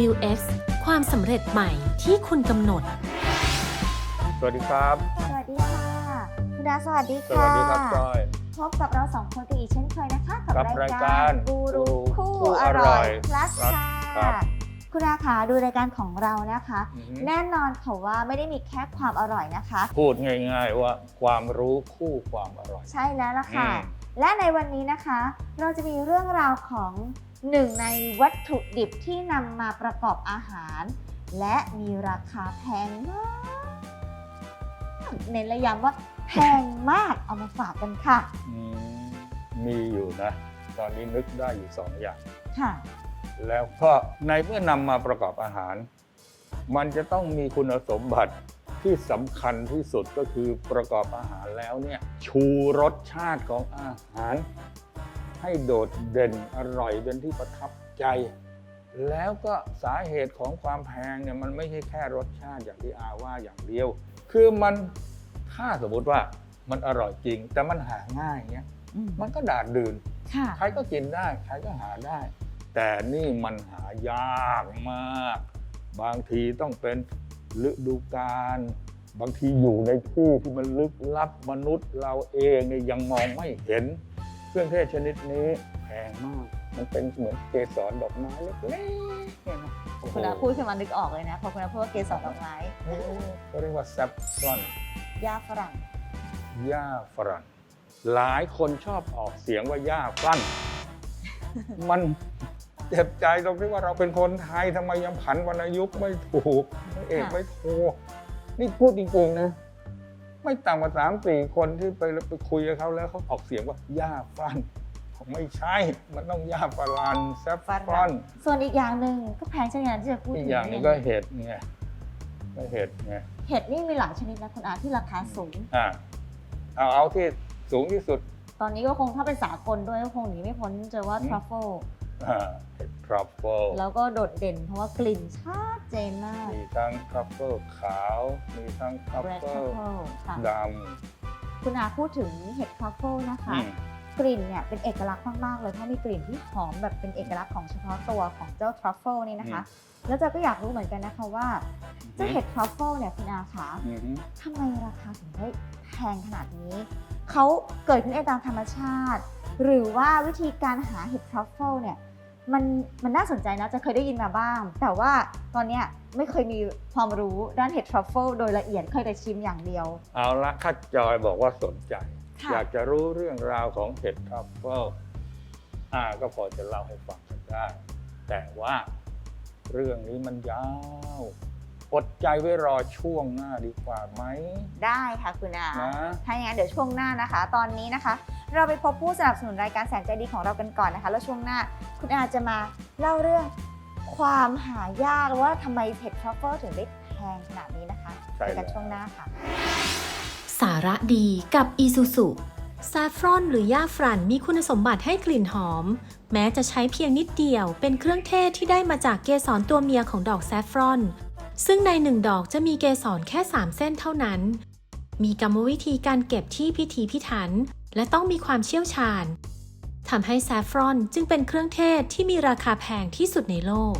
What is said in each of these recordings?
New X ความสำเร็จใหม่ที่คุณกำหนด สวัสดีครับ สวัสดีค่ะคุณดาสวัสดีสค่ะวัสดีครับจอย พบกับเราสองคนกันอีกเช่นเคยนะคะกับกับรารายยกาการรกูรูคู่คู่ออร่ร่ออยย plus ครับค่ะครับ คุณอาขาดูรายการของเรานะคะ อือฮึแน่นอนค่ะว่าไม่ได้มีแค่ความอร่อยนะคะ พูดง่าย ๆ ว่าความรู้คู่ความอร่อย ใช่แล้วล่ะค่ะ อืม และในวันนี้นะคะ เราจะมีเรื่องราวของ หนึ่งในวัตถุดิบที่นำมาประกอบอาหาร และมีราคาแพงมากเน้นระย้ำว่าแพงมากเอามาฝากกันค่ะ อืมมีอยู่นะ ตอนนี้นึกได้อยู่สองอย่าง ค่ะแล้วก็ในเมื่อนำมาประกอบอาหาร มันจะต้องมีคุณสมบัติที่สำคัญที่สุดก็คือประกอบอาหารแล้วเนี่ยชูรสชาติของอาหาร ให้โดดเด่นอร่อยเป็นที่ประทับใจ แล้วก็สาเหตุของความแพงเนี่ยมันไม่ใช่แค่รสชาติอย่างที่อาว่าอย่างเดียว คือมันถ้าสมมติว่ามันอร่อยจริง แต่มันหาง่ายเงี้ยอืมมันก็ดาดดื่นค่ะใครก็กินได้ใครก็หาได้ แต่นี่มันหายากมาก บางทีต้องเป็นฤดูกาลบางทีอยู่ในที่ที่มันลึกลับมนุษย์เราเองเนี่ยยังมองไม่เห็น เครื่องเทศชนิดนี้แพงมาก มันเป็นเหมือนเกสรดอกไม้เล็กๆเนี่ยนะโอ้โหคุณอาพูดขึ้นมานึกออกเลยนะพอคุณอาพูดว่าเกสรดอกไม้เขาเรียกว่าแซฟฟรอนหญ้าฝรั่งหญ้าฝรั่ง หลายคนชอบออกเสียงว่าหญ้าฟรั่นมันเจ็บใจตรงที่ว่าเราเป็นคนไทยทำไมยังผันวรรณยุกต์ไม่ถูกไม่เอกค่ะไม่โทนี่พูดจริงๆนะ ไม่ต่ำกว่าสามสี่คนที่ไปไปคุยกับเขาแล้วเขาออกเสียงว่าหญ้าฟรั่นผมไม่ใช่ มันต้องหญ้าฝรั่งแซฟฟรอน ส่วนอีกอย่างหนึ่งก็แพงเช่นกันที่จะพูดอีถึกงอย่างหนึงก็เห็ดไงก็เห็ดไงเห็ดนี่มีหลายชนิดนะคุณอาที่ราคาสูงอะเอาเอาที่สูงที่สุด ตอนนี้ก็คงถ้าเป็นสากลด้วยก็คงหนีไม่พ้นเจอว่าอืมทรัฟเฟิลอ่าเห็ด ทรัฟเฟิลแล้วก็โดดเด่นเพราะว่ากลิ่นชัดเจนมาก มีทั้งทรัฟเฟิลขาว มีทั้งทรัฟแบล็คเฟิทรัลฟเฟิลค่ะดคุณอาพูดถึงเห็ดทรัฟเฟิลนะำคะอืมกลิ่นเนี่ยเป็นเอกลักษณ์มากๆเลยเพราะมีกลิ่นที่หอมแบบเป็นเอกลักษณ์ของเฉพาะตัวของเจ้าทรัฟเฟิลนี่นะคะ แล้วเจะก็อยากรู้เหมือนกันนะคะว่าเจ้าเห็ดทรัฟเฟิลเนี่ยคุณอาคะอืมทำไมราคาถึงได้แพงขนาดนี้เขาเกิดขึ้นเองตามธรรมชาติ หรือว่าวิธีการหาเห็ดทรัฟเฟิลเนี่ย มันมันน่าสนใจนะ จะเคยได้ยินมาบ้าง แต่ว่าตอนเนี้ยไม่เคยมีความรู้ด้านเห็ดทรัฟเฟิลโดยละเอียดเคยแต่ชิมอย่างเดียว เอาละข้าจอยบอกว่าสนใจ ค่ะ อยากจะรู้เรื่องราวของเห็ดทรัฟเฟิลอ่าก็พอจะเล่าให้ฟังกันได้ แต่ว่าเรื่องนี้มันยาว อดใจไว้รอช่วงหน้าดีกว่าไหม ได้ค่ะคุณอานะ ถ้าอย่างนั้นเดี๋ยวช่วงหน้านะคะ ตอนนี้นะคะ เราไปพบผู้สนับสนุนรายการแสนใจดีของเรากันก่อนนะคะ แล้วช่วงหน้าคุณอาจะมาเล่าเรื่องความหายากว่าทำไมเห็ดทรัฟเฟิลถึงได้แพงขนาดนี้นะคะใช่เจอกันแล้ว ช่วงหน้าค่ะ สาระดีกับ Isuzu ซาฟรอนหรือหญ้าฝรั่นมีคุณสมบัติให้กลิ่นหอม แม้จะใช้เพียงนิดเดียวเป็นเครื่องเทศที่ได้มาจากเกสรตัวเมียของดอกแซฟรอน ซึ่งในหนึ่งดอกจะมีเกสรแค่ 3 เส้นเท่านั้น มีกรรมวิธีการเก็บที่พิถีพิถัน และต้องมีความเชี่ยวชาญทำให้แซฟรอนจึงเป็นเครื่องเทศที่มีราคาแพงที่สุดในโลก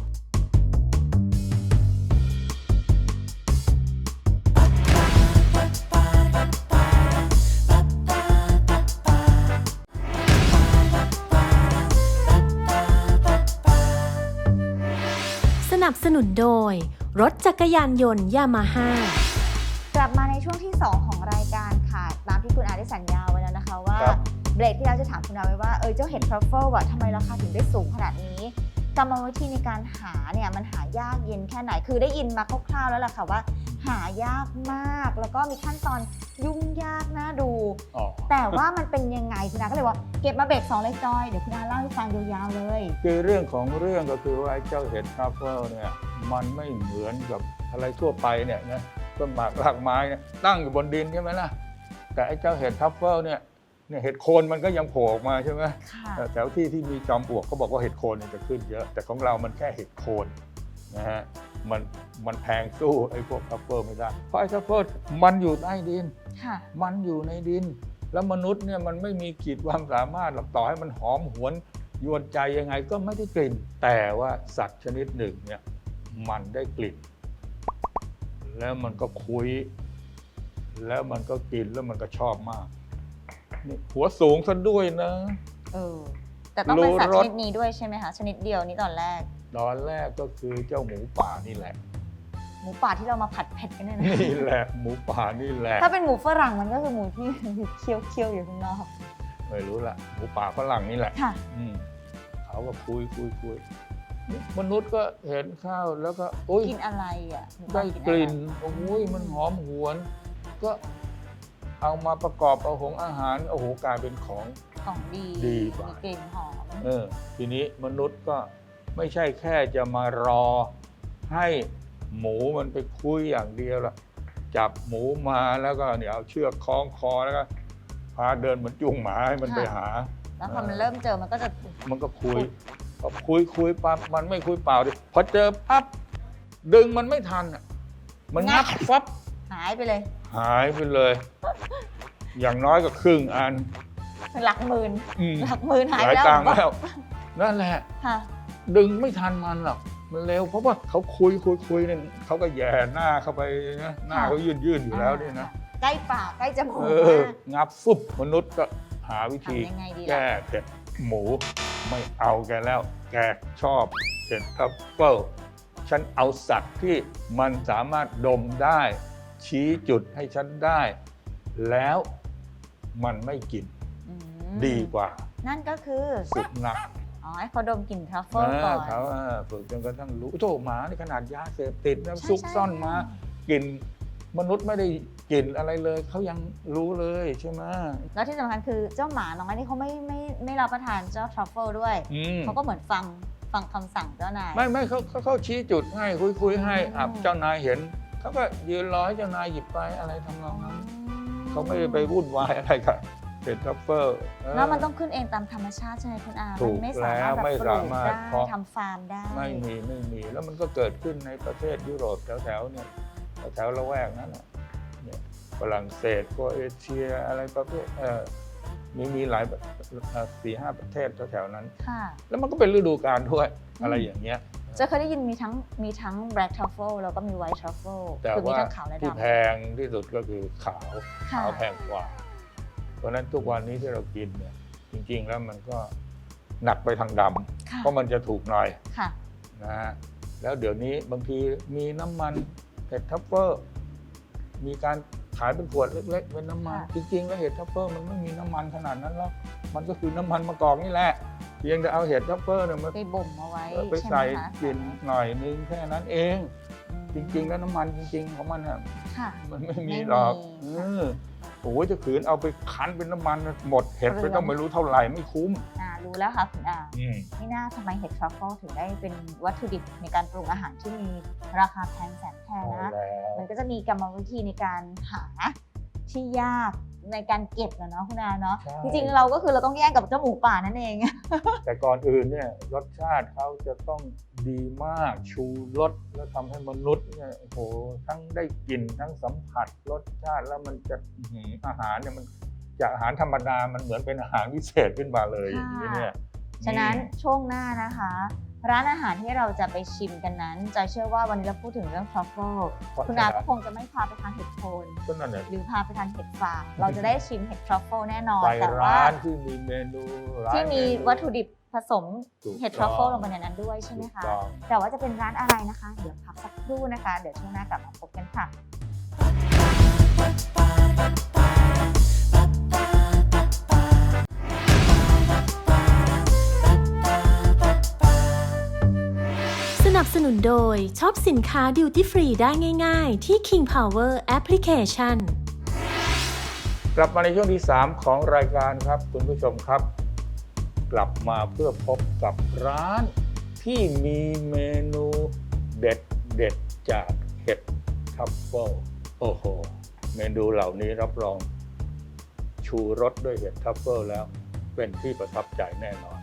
นับสนุนโดย รถจักรยานยนต์ยามาฮ่ากลับมาในช่วงที่ 2 ของรายการค่ะ ตามที่คุณอาได้สัญญาไว้แล้วนะคะว่า ครับ เบรกที่เราจะถามคุณอาไว้ว่า เออเจ้าเห็ดทรัฟเฟิลอะทำไมราคาถึงได้สูงขนาดนี้ กรรมวิธีในการหาเนี่ยมันหายากเย็นแค่ไหน คือได้ยินมาคร่าวๆแล้วล่ะค่ะว่า หายากมาก แล้วก็มีขั้นตอนยุ่งยากน่าดู อ๋อ แต่ว่ามันเป็นยังไงคุณอาก็เลยว่าเก็บมาเบรกสองเลยจอย เดี๋ยวคุณอาเล่าให้ฟังยาวๆเลย คือเรื่องของเรื่องก็คือว่าไอ้เจ้าเห็ดทรัฟเฟิลเนี่ยมันไม่เหมือนกับอะไรทั่วไปเนี่ยนะต้นหมากรากไม้เนี่ยตั้งอยู่บนดินใช่ไหมล่ะแต่ไอ้เจ้าเห็ดทรัฟเฟิลเนี่ย เนี่ยเห็ดโคนมันก็ยังโผล่ออกมาใช่ไหมค่ะแต่แถวที่ที่มีจอมปลวกเขาบอกว่าเห็ดโคนเนี่ยจะขึ้นเยอะ แต่ของเรามันแค่เห็ดโคนนะฮะมันมันแพงสู้ไอ้พวกทรัฟเฟิลไม่ได้ เพราะไอ้ทรัฟเฟิลมันอยู่ใต้ดิน ค่ะ มันอยู่ในดิน แล้วมนุษย์เนี่ยมันไม่มีขีดความสามารถหรอกต่อให้มันหอมหวนยวนใจยังไงก็ไม่ได้กลิ่น แต่ว่าสัตว์ชนิดหนึ่งเนี่ยมันได้กลิ่น แล้วมันก็คุย แล้วมันก็กินแล้วมันก็ชอบมากนี่ หัวสูงซะด้วยนะเออแต่ต้องเป็นสัตว์รู้ชรสนิดนี้ด้วยใช่ไหมคะชนิดเดียวนี้ตอนแรก ตอนแรกก็คือเจ้าหมูป่านี่แหละ หมูป่าที่เรามาผัดเผ็ดกันเนี่ยนะนี่แหละหมูป่านี่แหละ ถ้าเป็นหมูฝรั่งมันก็คือหมูที่เคี้ยวเคี้ยวๆอยู่ข้างนอกไม่รู้ละหมูป่าฝรั่งนี่แหละค่ะอืมเขาก็คุยคุยคุยนี่มนุษย์ก็เห็นข้าวแล้วก็โอ้ยกินอะไรอะหมูได้ป่ากลิ่นอะไรโอ้ยมันหอมหวน ก็ เอามาประกอบเอาหงอาหารโอ้โหกลายเป็นของ ของดีดีกว่ามี กลิ่นหอมเออทีนี้มนุษย์ก็ไม่ใช่แค่จะมารอ ให้หมูมันไปคุยอย่างเดียวละจับหมูมาแล้วก็เนี่ยเอาเชือกคล้องคอแล้วก็พาเดินเหมือนจูงหมาให้มันไปหา แล้วพอมันเริ่มเจอมันก็จะ มันก็คุยพอคุยคุยปั๊บมันไม่คุยเปล่าดิพอเจอปั๊บดึงมันไม่ทันอะมันงับ ฟับหายไปเลย หายไปเลย อย่างน้อยก็ครึ่งอัน หลักหมื่นอืม หลักหมื่นหายหไปลายแล้วตังค์แล้ว นั่นแหละ ค่ะ ดึงไม่ทันมันหรอกมันเร็วเพราะว่าเขาคุยคุยคุยเนี่ยเขาก็แย่หน้าเข้าไปนะหน้าเขายื่นยื่นอยู่แล้วเนี่ยนะใกล้ปากใกล้จมูกเออ มากงับฟุบมนุษย์ก็หาวิธี ทำยังไงดีล่ะแก้เผ็ดหมูไม่เอาแกแล้ว แกชอบเผ็ดทัฟเฟิลฉันเอาสัตว์ที่มันสามารถดมได้ ชี้จุดให้ฉันได้ แล้วมันไม่กินอืมดีกว่านั่นก็คือสุนัขอ๋อให้เขาดมกลิ่นทรัฟเฟิลก่อน เขาเออฝึกจนกระทั่งรู้โธ่หมาในขนาดยาเสพติดนะใช่ซุกใช่ซ่อนมากินมนุษย์ไม่ได้กินอะไรเลย เขายังรู้เลยใช่ไหมแล้วที่สำคัญคือเจ้าหมาน้อยนี่เขาไม่ไม่ไม่รับประทานเจ้าทรัฟเฟิลด้วย อืม เขาก็เหมือนฟังฟังคำสั่งเจ้านาย ไม่ไม่เขาเขาเขาชี้จุดให้คุยคุยให้อืม อับเจ้านายเห็น เขาก็ยืนรอให้เจ้านายหยิบไปอะไรทำนองนั้นเขาไม่ได้ไปวุ่นวายอะไรกับเป็นทัฟเฟอร์เออแล้วมันต้องขึ้นเองตามธรรมชาติใช่ไหมคุณอาถูมักไม่สามารถแล้วไม่แบบปลูกสามารถได้เพราะทำฟาร์มได้ ไม่มีไม่มีแล้วมันก็เกิดขึ้นในประเทศยุโรปแถวๆเนี่ยแถวๆละแวกนั้นน่ะเนี่ยฝรั่งเศสโครเอเชียอะไรประเภทเออมีมีหลายเอ่อสี่ห้าประเทศแถวๆนั้นค่ะแล้วมันก็เป็นฤดูกาลด้วยอืมอะไรอย่างเงี้ย จะเคยได้ยินมีทั้งมีทั้ง black truffle แล้วก็มี white truffle แต่คือมีว่าทั้งขาวและที่ดำแพงที่สุดก็คือขาวค่ะ ขาวแพงกว่า เพราะฉะนั้นทุกวันนี้ที่เรากินเนี่ยจริง ๆ แล้วมันก็หนักไปทางดำค่ะเพราะมันจะถูกหน่อยค่ะ นะฮะแล้วเดี๋ยวนี้บางทีมีน้ำมันเห็ดทัฟเฟอร์ มีการขายเป็นขวดเล็ก ๆ เป็นน้ำมัน ค่ะ จริง ๆ แล้วเห็ดทัฟเฟอร์มันไม่มีน้ำมันขนาดนั้นหรอกมันก็คือน้ำมันมะกอกนี่แหละ เพียงแต่เอาเห็ดทัฟเฟอร์เนี่ยมาไปบ่มเอาไว้เออไปใช่ไหมใส่คะกินหน่อยนึงแค่นั้นเองอืมจริง ๆ แล้วน้ำมันจริง ๆ ของมันน่ะค่ะมันไม่มีไม่มีหรอกค่ะเออโอ้ยจะขืนเอาไปคั้นเป็นน้ำมันหมดเห็ดเปลืไปองต้องไม่รู้เท่าไหร่ไม่คุ้มอ่ารู้แล้วค่ะคุณอาอืมไม่น่าทำไมเห็ดทรัฟเฟิลถึงได้เป็นวัตถุดิบในการปรุงอาหารที่มีราคาแพงแสนแพงเอานะแล้วมันก็จะมีกรรมวิธีในการหาที่ยาก ในการเก็บนะเนาะคุณอาเนาะใช่ จริงๆเราก็คือเราต้องแย่งกับเจ้าหมูป่านั่นเอง แต่ก่อนอื่นเนี่ยรสชาติเขาจะต้องดีมากชูรสแล้วทำให้มนุษย์เนี่ยโอ้โหทั้งได้กลิ่นทั้งสัมผัสรสชาติแล้วมันจะอื้อหืออาหารเนี่ยมันจากอาหารธรรมดามันเหมือนเป็นอาหารพิเศษขึ้นมาเลยอย่างนี้เนี่ย ฉะนั้นช่วงหน้านะคะ ร้านอาหารที่เราจะไปชิมกันนั้นจอยเชื่อว่าวันนี้เราพูดถึงเรื่องทรัฟเฟิลเพราะคุณอาก็คงจะไม่พาไปทานเห็ดโคนก็นั่นแหละหรือพาไปทานเห็ดฟางเราจะได้ชิมเห็ดทรัฟเฟิลแน่นอนไปแต่ว่าร้านที่มีเมนูร้านที่มีเนูวัตถุดิบผสมถูกเห็ดทรัฟเฟิลต้องลงไปในนั้นด้วยใช่ไหมถูกคะต้องแต่ว่าจะเป็นร้านอะไรนะคะ เดี๋ยวพักสักครู่นะคะ เดี๋ยวช่วงหน้ากลับมาพบกันค่ะ นุนโดยช็อปสินค้าดิวตี้ฟรีได้ง่าย ๆ ที่ King Power Application กลับมาในช่วงที่ 3 ของรายการครับ คุณผู้ชมครับ กลับมาเพื่อพบกับร้านที่มีเมนูเด็ดเด็ดๆจากเห็ดทัฟเฟิลโอ้โห เมนูเหล่านี้รับรอง ชูรสด้วยเห็ดทัฟเฟิลแล้วเป็นที่ประทับใจแน่นอน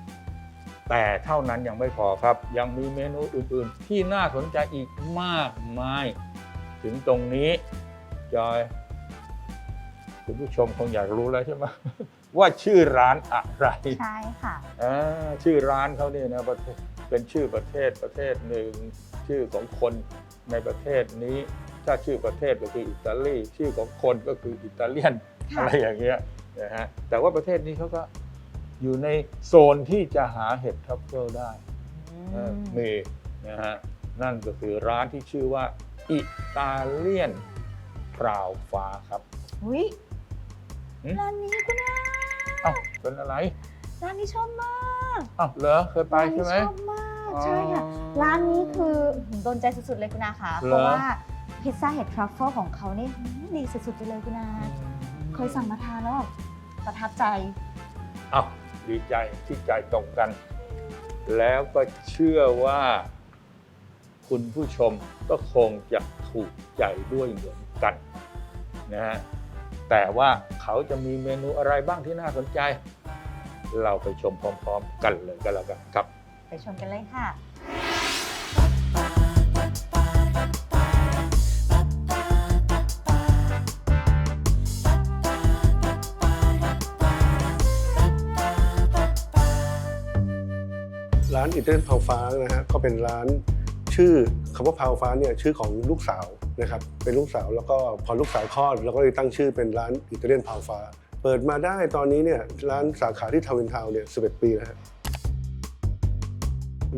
แต่เท่านั้นยังไม่พอครับ ยังมีเมนูอื่นๆ ที่น่าสนใจอีกมากมาย ถึงตรงนี้จอยคุณผู้ชมคงอยากรู้แล้วใช่ไหมว่าชื่อร้านอะไร ใช่ค่ะอ่าชื่อร้านเขาเนี่ยนะประเทศเป็นชื่อประเทศประเทศหนึ่ง ชื่อของคนในประเทศนี้ ถ้าชื่อประเทศก็คืออิตาลีชื่อของคนก็คืออิตาเลียนค่ะอะไรอย่างเงี้ยนะฮะแต่ว่าประเทศนี้เขาก็ อยู่ในโซนที่จะหาเห็ดทรัฟเฟิลได้เออมีนะฮะนั่นก็คือร้านที่ชื่อว่า อิตาเลียนพราวฟ้าครับอุ้ยหืมร้านนี้คุณอาเอ้าเป็นอะไร ร้านนี้ชอบมากเอ้าเหรอเคยไปร้านใช่นี้ไหมชอบมากใช่ค่ะอ๋อร้านนี้คือโดนใจสุดๆเลยคุณอาค่ะเหรอเพราะว่าพิซซ่าเห็ดทรัฟเฟิลของเขานี่ดีสุดๆไปเลยคุณอาเคยสั่งมาทานแล้วแบบประทับใจเอ้า ดีใจที่ใจตรงกัน แล้วก็เชื่อว่าคุณผู้ชมก็คงจะถูกใจด้วยเหมือนกันนะฮะแต่ว่าเขาจะมีเมนูอะไรบ้างที่น่าสนใจ เราไปชมพร้อม ๆ กันเลยก็แล้วกันครับ ไปชมกันเลยค่ะ อิตาเลียนเผาฟ้านะฮะก็เป็นร้านชื่อคำว่าเผาฟ้าเนี่ยชื่อของลูกสาวนะครับเป็นลูกสาวแล้วก็พอลูกสาวคลอดเราก็เลยตั้งชื่อเป็นร้านอิตาเลียนเผาฟ้า เปิดมาได้ตอนนี้เนี่ยร้านสาขาที่ทาวินทาวเนี่ย11 ปีแล้วฮะ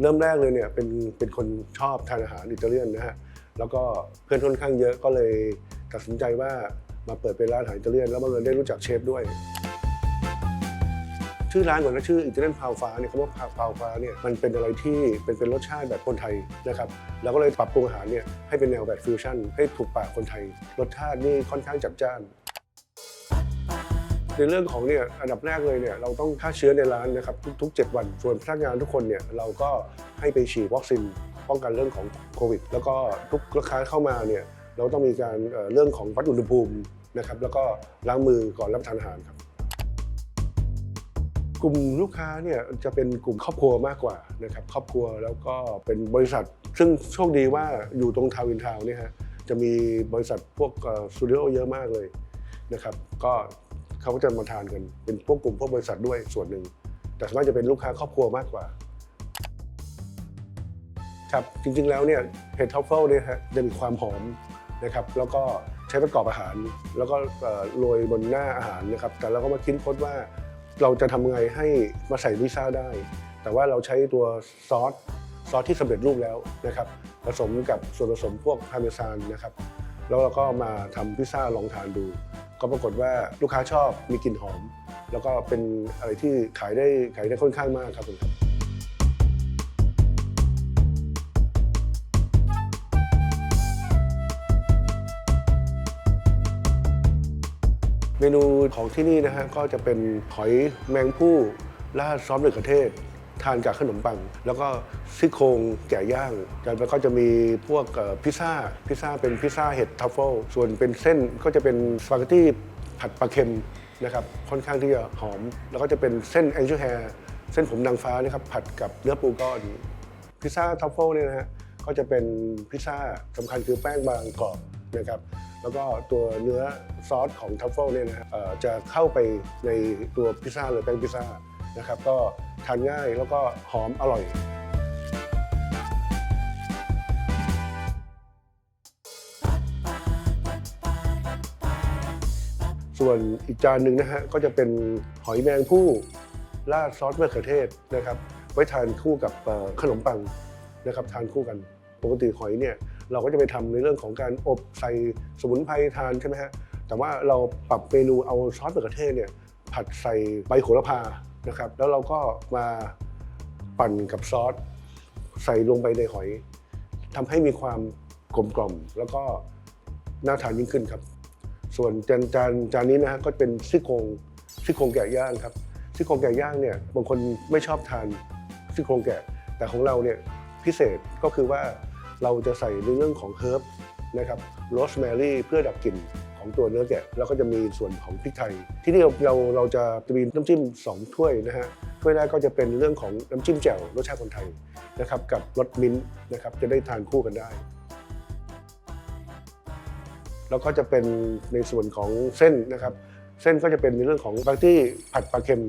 เริ่มแรกเลยเนี่ยเป็นเป็นคนชอบทานอาหารอิตาเลียนนะฮะแล้วก็เพื่อนค่อนข้างเยอะก็เลยตัดสินใจว่ามาเปิดเป็นร้านอาหารอิตาเลียน แล้วบังเอิญได้รู้จักเชฟด้วย ชื่อร้านก่อนนะชื่ออิตาเลียนพาวฟ้าเนี่ยคำว่าพาวฟ้าเนี่ยมันเป็นอะไรที่เป็นเป็นรสชาติแบบคนไทยนะครับเราก็เลยปรับปรุงอาหารเนี่ยให้เป็นแนวแบบฟิวชั่นให้ถูกปากคนไทย รสชาตินี่ค่อนข้างจัดจ้านในเรื่องของเนี่ยอันดับแรกเลยเนี่ยเราต้องฆ่าเชื้อในร้านนะครับทุก ๆ 7 วันส่วนพนักงานทุกคนเนี่ยเราก็ให้ไปฉีดวัคซีนป้องกันเรื่องของโควิด แล้วก็ทุกลูกค้าเข้ามาเนี่ยเราต้องมีการเอ่อเรื่องของวัดอุณหภูมินะครับแล้วก็ล้างมือก่อนรับประทานอาหารครับ กลุ่มลูกค้าเนี่ยจะเป็นกลุ่มครอบครัวมากกว่านะครับครอบครัวแล้วก็เป็นบริษัท ซึ่งโชคดีว่าอยู่ตรงทาวินทาวน์เนี่ยฮะจะมีบริษัทพวกสตูดิโอเยอะมากเลยนะครับก็เขาก็จะมาทานกันเป็นพวกกลุ่มพวกบริษัทด้วยส่วนหนึ่ง แต่ส่วนมากจะเป็นลูกค้าครอบครัวมากกว่าครับจริงๆแล้วเนี่ยเห็ดทรัฟเฟิลเนี่ยฮะจะมีความหอมนะครับแล้วก็ใช้ประกอบอาหาร แล้วก็โรยบนหน้าอาหารนะครับแต่เราก็มาคิดค้นว่า เราจะทำไงให้มาใส่วิซซ่าได้ แต่ว่าเราใช้ตัวซอสซอสที่สำเร็จรูปแล้วนะครับ ผสมกับส่วนผสมพวกพาร์เมซานนะครับ แล้วเราก็มาทำพิซซ่าลองทานดู ก็ปรากฏว่าลูกค้าชอบมีกลิ่นหอม แล้วก็เป็นอะไรที่ขายได้ขายได้ค่อนข้างมากครับผม เมนูของที่นี่นะฮะก็จะเป็นหอยแมงผู้ราดซอสมะเขือเทศ ทานกับขนมปัง แล้วก็ซี่โครงแก่ย่างแล้วก็จะมีพวกเอ่อพิซซ่าพิซซ่าเป็นพิซซ่าเห็ดทัฟเฟิลส่วนเป็นเส้นก็จะเป็นสปาเกตตี้ผัดปลาเค็มนะครับค่อนข้างที่จะหอม แล้วก็จะเป็นเส้นแองเจิลแฮร์เส้นผมนางฟ้านะครับผัดกับเนื้อปูก้อน พิซซ่าทัฟเฟิลเนี่ยนะฮะก็จะเป็นพิซซ่าสำคัญคือแป้งบางกรอบนะครับ แล้วก็ตัวเนื้อซอสของทัฟเฟิลเนี่ยนะฮะเอ่อจะเข้าไปในตัวพิซซ่าเลยแป้งพิซซ่านะครับก็ทานง่ายแล้วก็หอมอร่อยส่วนอีกจานหนึ่งนะฮะก็จะเป็นหอยแมงผู้ราดซอสมะเขือเทศนะครับ ไว้ทานคู่กับขนมปังนะครับ ทานคู่กัน ปกติหอยเนี่ย เราก็จะไปทำในเรื่องของการอบใส่สมุนไพรทานใช่ไหมฮะแต่ว่าเราปรับเมนูเอาซอสมะเขือเทศเนี่ยผัดใส่ใบโหระพานะครับแล้วเราก็มาปั่นกับซอสใส่ลงไปในหอยทำให้มีความกลมกล่อมแล้วก็น่าทานยิ่งขึ้นครับ ส่วนจานจานจานนี้นะฮะก็เป็นซี่โครงซี่โครงแกะย่างครับซี่โครงแกะย่างเนี่ยบางคนไม่ชอบทานซี่โครงแกะ แต่ของเราเนี่ยพิเศษก็คือว่า เราจะใส่ในเรื่องของเฮิร์บนะครับโรสแมรี่เพื่อดับกลิ่นของตัวเนื้อแกะแล้วก็จะมีส่วนของพริกไทย ที่นี่เราเราเราจะมีน้ำจิ้ม 2 ถ้วยนะฮะถ้วยแรกก็จะเป็นเรื่องของน้ำจิ้มแจ่วรสชาติคนไทยนะครับกับรสมิ้นท์นะครับจะได้ทานคู่กันได้ แล้วก็จะเป็นในส่วนของเส้นนะครับ เส้นก็จะเป็นในเรื่องของบางที่ผัดปลาเค็ม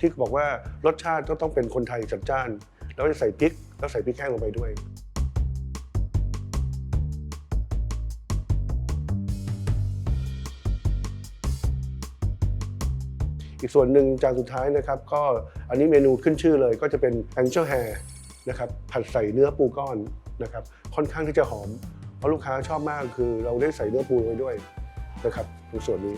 ที่บอกว่ารสชาติก็ต้องเป็นคนไทยจัดจ้าน แล้วก็จะใส่พริก แล้วใส่พริกแห้งลงไปด้วย อีกส่วนหนึ่งจานสุดท้ายนะครับก็อันนี้เมนูขึ้นชื่อเลยก็จะเป็นแองเจิลแฮร์นะครับผัดใส่เนื้อปูก้อนนะครับค่อนข้างที่จะหอม เพราะลูกค้าชอบมากคือเราได้ใส่เนื้อปูไปด้วยนะครับในส่วนนี้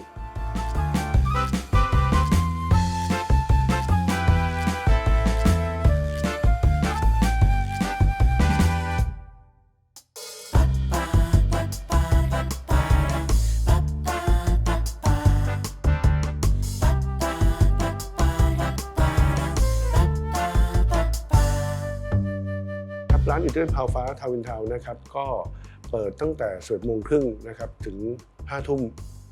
ครับร้านอิตาเลียนพาวฟ้าทาวินทาวนะครับก็เปิดตั้งแต่สิบโมงครึ่งนะครับถึง5้าทุ่ม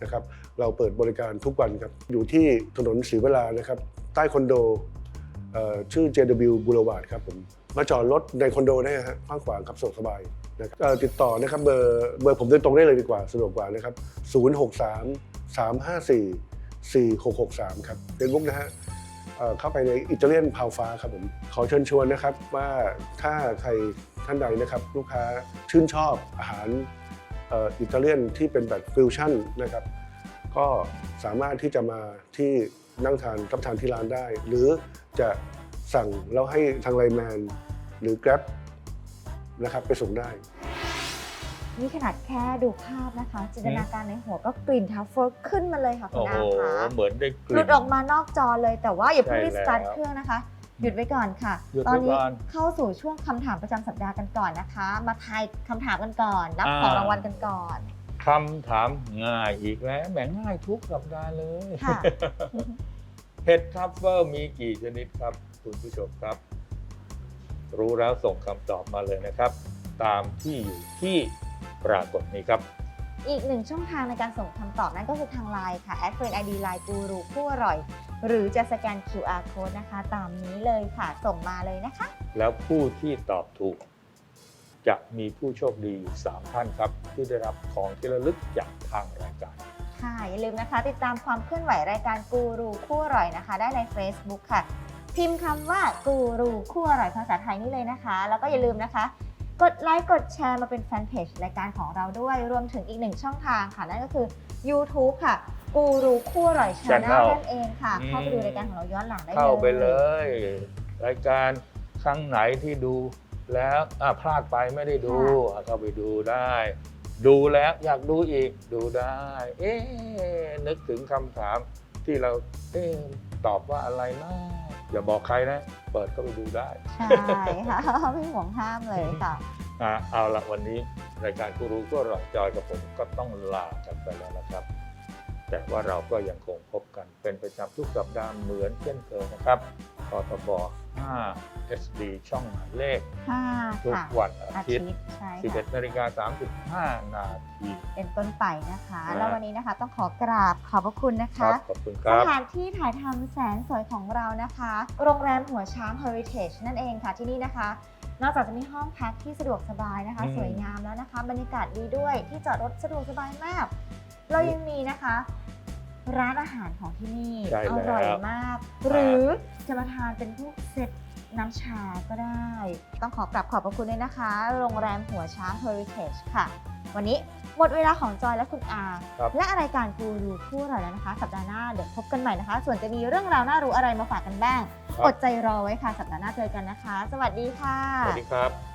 นะครับเราเปิดบริการทุกวันครับอยู่ที่ถนนศรีเวลานะครับใต้คอนโดเอ่อชื่อ JW Boulevard ครับผมมาจอดรถในคอนโดได้นะฮะข้างขวางครับสะดวกสบายนะครับติดต่อนะครับเบอร์เบอร์ผมโดยตรงได้เลยดีกว่าสะดวกกว่านะครับ 063 354 4663 ครับเฟซบุ๊กนะฮะ เข้าไปในอิตาเลียนพาวฟ้าครับผมขอเชิญชวนนะครับว่าถ้าใครท่านใดนะครับลูกค้าชื่นชอบอาหารอิตาเลียนที่เป็นแบบฟิวชั่นนะครับก็สามารถที่จะมาที่นั่งทานรับทานที่ร้านได้ หรือจะสั่งแล้วให้ทางไลแมนหรือ Grab นะครับไปส่งได้ นี่ขนาดแค่ดูภาพนะคะ จินตนาการในหัวก็กลิ่นทัฟเฟิลขึ้นมาเลยค่ะคุโอ้ณอาโหคะเหมือนได้กหลุลิ่ดนออกมานอกจอเลยแต่ว่าอย่าเพิ่งใช่รีบสตาร์ทแล้วเครื่องนะคะ หยุดไว้ก่อนค่ะหยุดตอนไว้นี้ก่อนเข้าสู่ช่วงคำถามประจำสัปดาห์กันก่อนนะคะ มาทายคำถามกันก่อนรับอ่าของรางวัลกันก่อนคำถามง่ายอีกแล้วแหมง่ายทุกสัปดาห์เลยค่ะเห็ดทรัฟเฟิลมีกี่ชนิดครับ คุณผู้ชมครับ รู้แล้วส่งคำตอบมาเลยนะครับ ตามที่อยู่ที่ ปรากฏนี้ครับ อีกหนึ่งช่องทางในการส่งคำตอบนั่นก็คือทางไลน์ค่ะแอดเฟรนไอดีไลน์กูรูผู้อร่อย หรือจะสแกน QR code นะคะ ตามนี้เลยค่ะ ส่งมาเลยนะคะ แล้วผู้ที่ตอบถูก จะมีผู้โชคดีอยู่3ท่านครับ ที่ได้รับของที่ระลึกจากทางรายการ ค่ะ อย่าลืมนะคะ ติดตามความเคลื่อนไหวรายการกูรูคู่อร่อยนะคะ ได้ใน Facebook ค่ะ พิมพ์คำว่ากูรูคู่อร่อยภาษาไทยนี่เลยนะคะ แล้วก็อย่าลืมนะคะ กดไลค์กดแชร์มาเป็นแฟนเพจรายการของเราด้วย รวมถึงอีกหนึ่งช่องทางค่ะนั่นก็คือ YouTube ค่ะ กูรูคู่อร่อยชาแนล Channel นั่นเองค่ะ อืม เข้าไปดูรายการของเราย้อนหลังได้เลยเข้าไปเลย รายการครั้งไหนที่ดูแล้วอะพลาดไปไม่ได้ดูอะเข้าไปดูได้ ดูแล้วอยากดูอีกดูได้ เอ๊ะนึกถึงคำถามที่เราเอ๊ะตอบว่าอะไรนะ อย่าบอกใครนะ เปิดเข้าไปดูได้ใช่ค่ะไม่ห่วงห้ามเลยค่ะอะเอาละวันนี้รายการกูรู้ก็รอจอยกับผมก็ต้องลากันไปแล้วนะครับ แต่ว่าเราก็ยังคงพบกันเป็นประจำทุกสัปดาห์เหมือนเช่นเคยนะครับกทบ 5 SD ช่องหมายเลขห้าทุกค่ะวันอาอาทิทิตตย์ย์ใช่ค่ะ11นาฬิกา35 นาทีเป็นต้นไปนะคะครับแล้ววันนี้นะคะต้องขอกราบขอบพระคุณนะครัคะบขอบคุณคสรับ ถานที่ถ่ายทำแสนสวยของเรานะคะ โรงแรมหัวช้าง Heritage นั่นเองค่ะที่นี่นะคะ นอกจากจะมีห้องพักที่สะดวกสบายนะคะ อืม สวยงามแล้วนะคะ บรรยากาศดีด้วยที่จอดรถสะดวกสบายมาก เรายังมีนะคะ ร้านอาหารของที่นี่ใช่อแล้วร่อยมาก หรือจะมาทานเป็นพวกเซตน้ำชาก็ได้ ต้องขอกลับขอบพระคุณด้วยนะคะ โรงแรมหัวช้าง Heritage ค่ะ วันนี้หมดเวลาของจอยและคุณอา ครับ และรายการกูรูคู่อร่อยแล้วนะคะ สัปดาห์หน้าเดี๋ยวพบกันใหม่นะคะ ส่วนจะมีเรื่องราวน่ารู้อะไรมาฝากกันบ้าง ครับ อดใจรอไว้ค่ะ สัปดาห์หน้าเจอกันนะคะ สวัสดีค่ะ สวัสดีครับ